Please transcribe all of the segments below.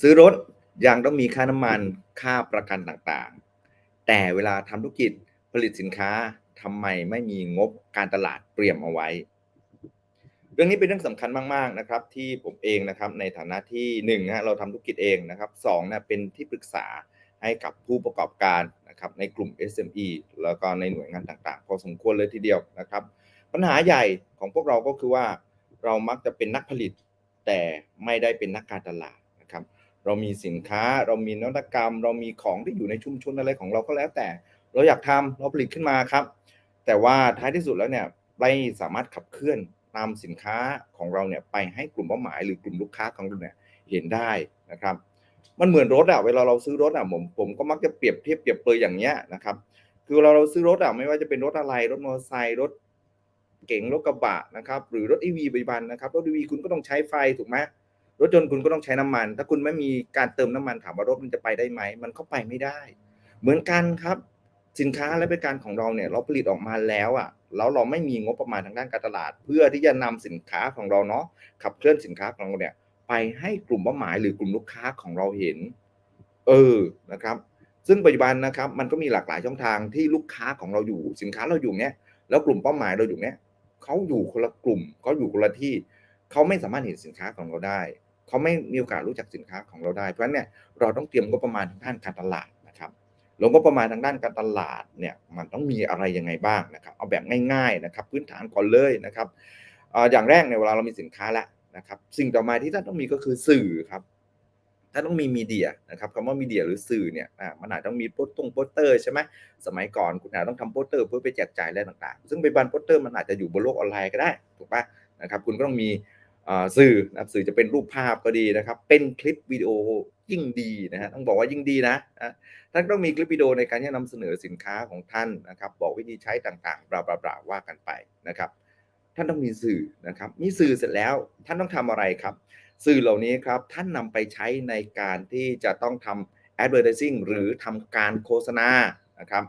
ซื้อรถยังต้องมีค่าน้ำมันค่าประกันต่างๆ แต่เวลาทำธุรกิจผลิตสินค้าทำไมไม่มีงบการตลาดเตรียมเอาไว้ เรื่องนี้เป็นเรื่องสำคัญมากๆนะครับ ที่ผมเองนะครับในฐานะที่1นนะเราทำธุรกิจเองนะครับสองนะเป็นที่ปรึกษาให้กับผู้ประกอบการนะครับในกลุ่ม SME แล้วก็ในหน่วยงานต่างๆ พอสมควรเลยทีเดียวนะครับ ปัญหาใหญ่ของพวกเราก็คือว่า เรามักจะเป็นนักผลิต แต่ไม่ได้เป็นนักการตลาดนะครับ เรามีสินค้าเรามีนวัตกรรม เรามีของที่อยู่ในชุมชนอะไรของเราก็แล้วแต่ เราอยากทำเราผลิตขึ้นมาครับ แต่ว่าท้ายที่สุดแล้วเนี่ยไม่สามารถขับเคลื่อนนำสินค้าของเราเนี่ยไปให้กลุ่มเป้าหมายหรือกลุ่มลูกค้าของเราเนี่ยเห็นได้นะครับ มันเหมือนรถอะเวลาเราซื้อรถอะผมผมก็มักจะเปรียบเทียบเปรียบเปรยอย่างเงี้ยนะครับ คือเวลาเราซื้อรถอะไม่ว่าจะเป็นรถอะไรรถมอเตอร์ไซค์รถเก๋งรถกระบะนะครับ หรือรถอีวีปัจจุบันนะครับรถอีวีคุณก็ต้องใช้ไฟถูกไหม รถยนต์คุณก็ต้องใช้น้ำมัน ถ้าคุณไม่มีการเติมน้ำมันถามว่ารถมันจะไปได้ไหม มันก็ไปไม่ได้ เหมือนกันครับ สินค้าและบริการของเราเนี่ยเราผลิตออกมาแล้วอะแล้วเราไม่มีงบประมาณทางด้านการตลาด เพื่อที่จะนำสินค้าของเราเนาะขับเคลื่อนสินค้าของเราเนี่ยไปให้กลุ่มเป้าหมายหรือกลุ่มลูกค้าของเราเห็น เออนะครับ ซึ่งปัจจุบันนะครับมันก็มีหลากหลายช่องทางที่ลูกค้าของเราอยู่ สินค้าเราอยู่เนี้ยแล้วกลุ่มเป้าหมายเราอยู่เนี้ยเขาอยู่คนละกลุ่มเขาอยู่คนละที่เขาไม่สามารถเห็นสินค้าของเราได้ เขาไม่มีโอกาสรู้จักสินค้าของเราได้ เพราะฉะนั้นเนี่ยเราต้องเตรียมงบประมาณทางด้านการตลาดนะครับลงงบประมาณทางด้านการตลาดเนี่ยมันต้องมีอะไรยังไงบ้างนะครับ เอาแบบง่ายๆนะครับพื้นฐานก่อนเลยนะครับอย่างแรกในเวลาเรามีสินค้าแล้วนะครับสิ่งต่อมาที่ท่านต้องมีก็คือสื่อครับท่านต้องมีมีเดียนะครับคำว่ามีเดียหรือสื่อเนี่ยมันอาจต้องมีโปสตงโปสเตอร์ใช่ไหมสมัยก่อนคุณอาจต้องทำโปสเตอร์เพื่อไปแจกจ่ายอะไรต่างๆ ซึ่งไปบันโปสเตอร์มันอาจจะอยู่บนโลกออนไลน์ก็ได้ถูกปะนะครับคุณก็ต้องมี สื่อนะสื่อจะเป็นรูปภาพก็ดีนะครับ เป็นคลิปวิดีโอยิ่งดีนะฮะต้องบอกว่ายิ่งดีนะท่านต้องมีคลิปวิดีโอในการที่นำเสนอสินค้าของท่านนะครับ บอกวิธีใช้ต่างๆบลาบลาว่ากันไปนะครับ ท่านต้องมีสื่อนะครับ มีสื่อเสร็จแล้วท่านต้องทำอะไรครับ สื่อเหล่านี้ครับท่านนำไปใช้ในการที่จะต้องทำ advertising หรือทำการโฆษณานะครับ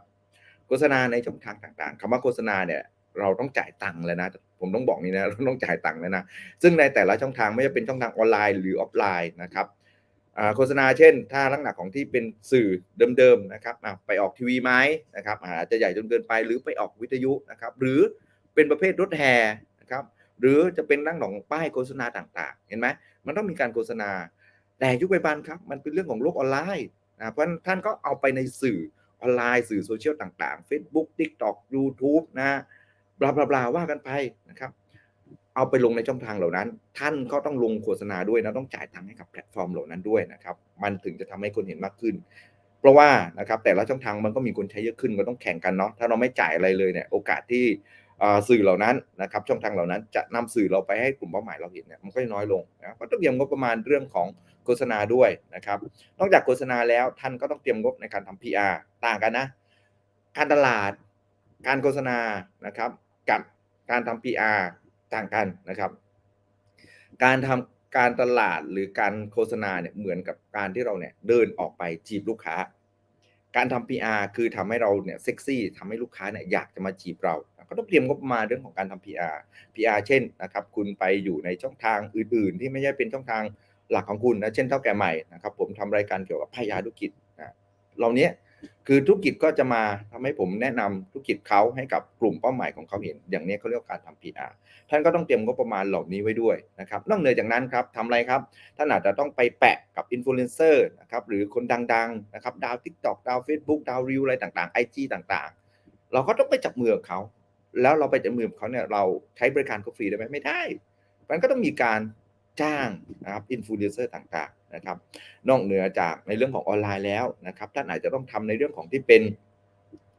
โฆษณาในช่องทางต่างๆคำว่าโฆษณาเนี่ย เราต้องจ่ายตังค์แล้วนะ ผมต้องบอกนี่นะเราต้องจ่ายตังค์แล้วนะ ซึ่งในแต่ละช่องทางไม่ว่าเป็นช่องทางออนไลน์หรือออฟไลน์นะครับโฆษณาเช่น ถ้าลักษณะของที่เป็นสื่อเดิมๆนะครับไปออกทีวีไหมนะครับอาจจะใหญ่จนเกินไปหรือไปออกวิทยุนะครับ หรือเป็นประเภทรถแห่นะครับ หรือจะเป็นนั่งของป้ายโฆษณาต่าง ๆ เห็นไหมมันต้องมีการโฆษณา แต่ยุคปัจจุบันครับมันเป็นเรื่องของโลกออนไลน์นะเพราะท่านก็เอาไปในสื่อออนไลน์ สื่อโซเชียลต่างๆ Facebook TikTok YouTube นะ บลาบลาบลาว่ากันไปนะครับ เอาไปลงในช่องทางเหล่านั้น ท่านก็ต้องลงโฆษณาด้วยนะต้องจ่ายตังค์ให้กับแพลตฟอร์มเหล่านั้นด้วยนะครับ มันถึงจะทำให้คนเห็นมากขึ้น เพราะว่านะครับแต่ละช่องทางมันก็มีคนใช้เยอะขึ้นก็ต้องแข่งกันเนาะถ้าเราไม่จ่ายอะไรเลยเนี่ยโอกาสที่สื่อเหล่านั้นนะครับ ช่องทางเหล่านั้นจะนำสื่อเราไปให้กลุ่มเป้าหมายเราเห็นเนี่ยมันก็จะน้อยลงนะก็ต้องเตรียมงบประมาณเรื่องของโฆษณาด้วยนะครับ นอกจากโฆษณาแล้วท่านก็ต้องเตรียมงบในการทำ PR ต่างกันนะ การตลาด การโฆษณานะครับ กับการทำ PR ต่างกันนะครับ การทำการตลาดหรือการโฆษณาเนี่ยเหมือนกับการที่เราเนี่ยเดินออกไปจีบลูกค้า การทำ PR คือทำให้เราเนี่ยเซ็กซี่ทำให้ลูกค้าเนี่ยอยากจะมาจีบเราก็ต้องเตรียมงบมาเรื่องของการทำ PR PR เช่นนะครับ คุณไปอยู่ในช่องทางอื่น ๆ ที่ไม่ใช่เป็นช่องทางหลักของคุณนะเช่นเท่าแก่ใหม่นะครับ ผมทำรายการเกี่ยวกับพยาธุรกิจนะเหล่านี้ คือธุรกิจก็จะมาทำให้ผมแนะนำธุรกิจเขาให้กับกลุ่มเป้าหมายของเขาเห็น อย่างนี้เขาเรียกการทำ PR ท่านก็ต้องเตรียมงบประมาณเหล่านี้ไว้ด้วยนะครับนอกเหนือจากนั้นครับทำอะไรครับ ท่านอาจจะต้องไปแปะกับอินฟลูเอนเซอร์นะครับหรือคนดังๆนะครับดาวทิกตอกดาวเฟซบุ๊กดาวรีวอะไรต่างๆไอจีต่างๆ เราก็ต้องไปจับมือกับเขา แล้วเราไปจับมือกับเขาเนี่ยเราใช้บริการเขาฟรีได้ไหมไม่ได้ มันก็ต้องมีการ จ้างนะครับอินฟลูเอนเซอร์ต่างๆนะครับ นอกเหนือจากในเรื่องของออนไลน์แล้วนะครับท่านอาจจะต้องทำในเรื่องของที่เป็น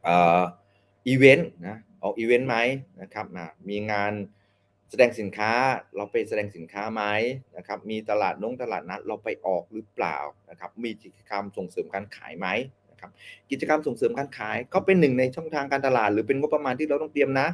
อีเวนต์นะออกอีเวนต์ไหมนะครับมีงานแสดงสินค้าเราไปแสดงสินค้าไหมนะครับ มีตลาดน้งตลาดนัดเราไปออกหรือเปล่านะครับ มีกิจกรรมส่งเสริมการขายไหมนะครับ กิจกรรมส่งเสริมการขายก็เป็นหนึ่งในช่องทางการตลาด หรือเป็นงบประมาณที่เราต้องเตรียมนะ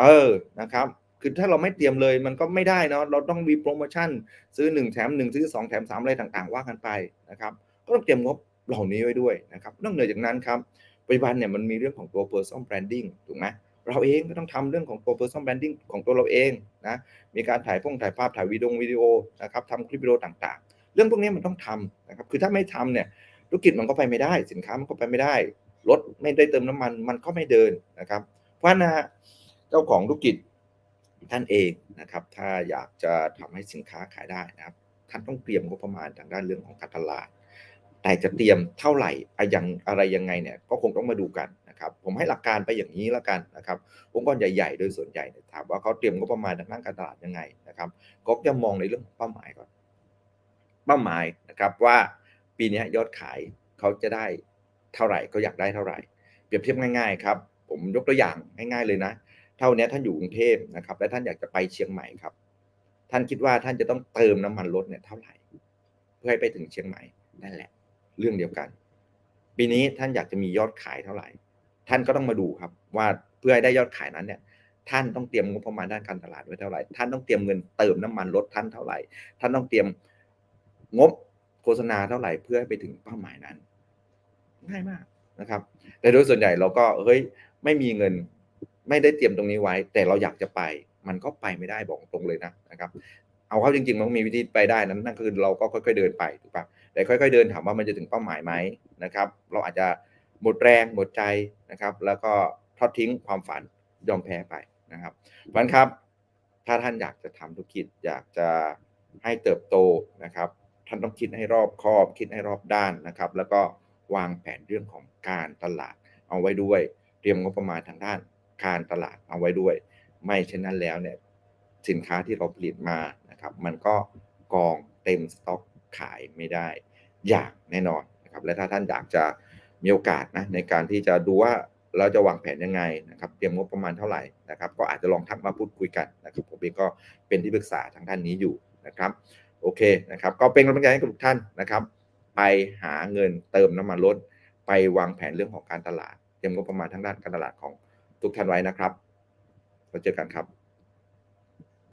เออนะครับ คือถ้าเราไม่เตรียมเลยมันก็ไม่ได้เนาะเราต้องมีโปรโมชั่น ซื้อ 1 แถม 1 ซื้อ 2 แถม 3 อะไรต่างๆ ว่ากันไปนะครับก็ต้องเตรียมงบเหล่านี้ไว้ด้วยนะครับนอกเหนือจากนั้นครับปัจจุบันเนี่ยมันมีเรื่องของตัว personal branding ถูกไหมเราเองก็ต้องทำเรื่องของตัว personal branding ของตัวเราเองนะมีการถ่ายพงถ่ายภาพถ่ายวิดีโอวิดีโอนะครับทำคลิปวิดีโอต่างๆ เรื่องพวกนี้มันต้องทำนะครับคือถ้าไม่ทำเนี่ยธุรกิจมันก็ไปไม่ได้ สินค้ามันก็ไปไม่ได้รถไม่ได้เติมน้ำมันมันก็ไม่เดินนะครับเพราะฉะนะเจ้าของธุรกิจ ท่านเองนะครับ ถ้าอยากจะทำให้สินค้าขายได้นะครับ ท่านต้องเตรียมงบประมาณทางด้านเรื่องของการตลาด แต่จะเตรียมเท่าไหร่อะยังอะไรยังไงเนี่ยก็คงต้องมาดูกันนะครับ ผมให้หลักการไปอย่างนี้แล้วกันนะครับองค์กรใหญ่ ๆ โดยส่วนใหญ่เนี่ยถามว่าเขาเตรียมงบประมาณทางด้านการตลาดยังไงนะครับ ก็จะมองในเรื่องของเป้าหมายก่อนเป้าหมายนะครับว่าปีนี้ยอดขายเขาจะได้เท่าไหร่เขาอยากได้เท่าไหร่ เปรียบเทียบง่าย ๆ ครับ ผมยกตัวอย่างง่าย ๆ เลยนะ เท่านี้ท่านอยู่กรุงเทพนะครับ และท่านอยากจะไปเชียงใหม่ครับ ท่านคิดว่าท่านจะต้องเติมน้ำมันรถเนี่ยเท่าไหร่ เพื่อให้ไปถึงเชียงใหม่นั่นแหละ เรื่องเดียวกัน ปีนี้ท่านอยากจะมียอดขายเท่าไหร่ ท่านก็ต้องมาดูครับ ว่าเพื่อให้ได้ยอดขายนั้นเนี่ยท่านต้องเตรียมงบประมาณด้านการตลาดไว้เท่าไหร่ ท่านต้องเตรียมเงินเติมน้ำมันรถท่านเท่าไหร่ ท่านต้องเตรียมงบโฆษณาเท่าไหร่เพื่อให้ไปถึงเป้าหมายนั้น ง่ายมากนะครับ แต่โดยส่วนใหญ่เราก็เฮ้ยไม่มีเงิน ไม่ได้เตรียมตรงนี้ไว้ แต่เราอยากจะไป มันก็ไปไม่ได้บอกตรงเลยนะนะครับ เอาเข้าจริงๆมันมีวิธีไปได้นั้นนั่นคือเราก็ค่อย ๆเดินไปถูกปะแต่ค่อย ๆ เดินถามว่ามันจะถึงเป้าหมายไหมนะครับ เราอาจจะหมดแรงหมดใจนะครับ แล้วก็ทอดทิ้งความฝันยอมแพ้ไปนะครับเพราะนั้นครับ ถ้าท่านอยากจะทำธุรกิจอยากจะให้เติบโตนะครับ ท่านต้องคิดให้รอบคอบ คิดให้รอบด้านนะครับ แล้วก็วางแผนเรื่องของการตลาดเอาไว้ด้วย เตรียมงบประมาณทางด้าน การตลาดเอาไว้ด้วย ไม่เช่นนั้นแล้วเนี่ยสินค้าที่เราผลิตมานะครับ มันก็กองเต็มสต็อกขายไม่ได้ อย่างแน่นอนนะครับและถ้าท่านอยากจะมีโอกาสนะในการที่จะดูว่าเราจะวางแผนยังไงนะครับ เตรียมงบประมาณเท่าไหร่นะครับ ก็อาจจะลองทักมาพูดคุยกันนะครับผมเองก็เป็นที่ปรึกษาทางด้านนี้อยู่นะครับ โอเคนะครับ ก็เป็นกำลังใจให้กับทุกท่านนะครับ ไปหาเงินเติมน้ำมันรถไปวางแผนเรื่องของการตลาด เตรียมงบประมาณทางด้านการตลาดของ ทุกท่านไว้นะครับเราเจอกันครับ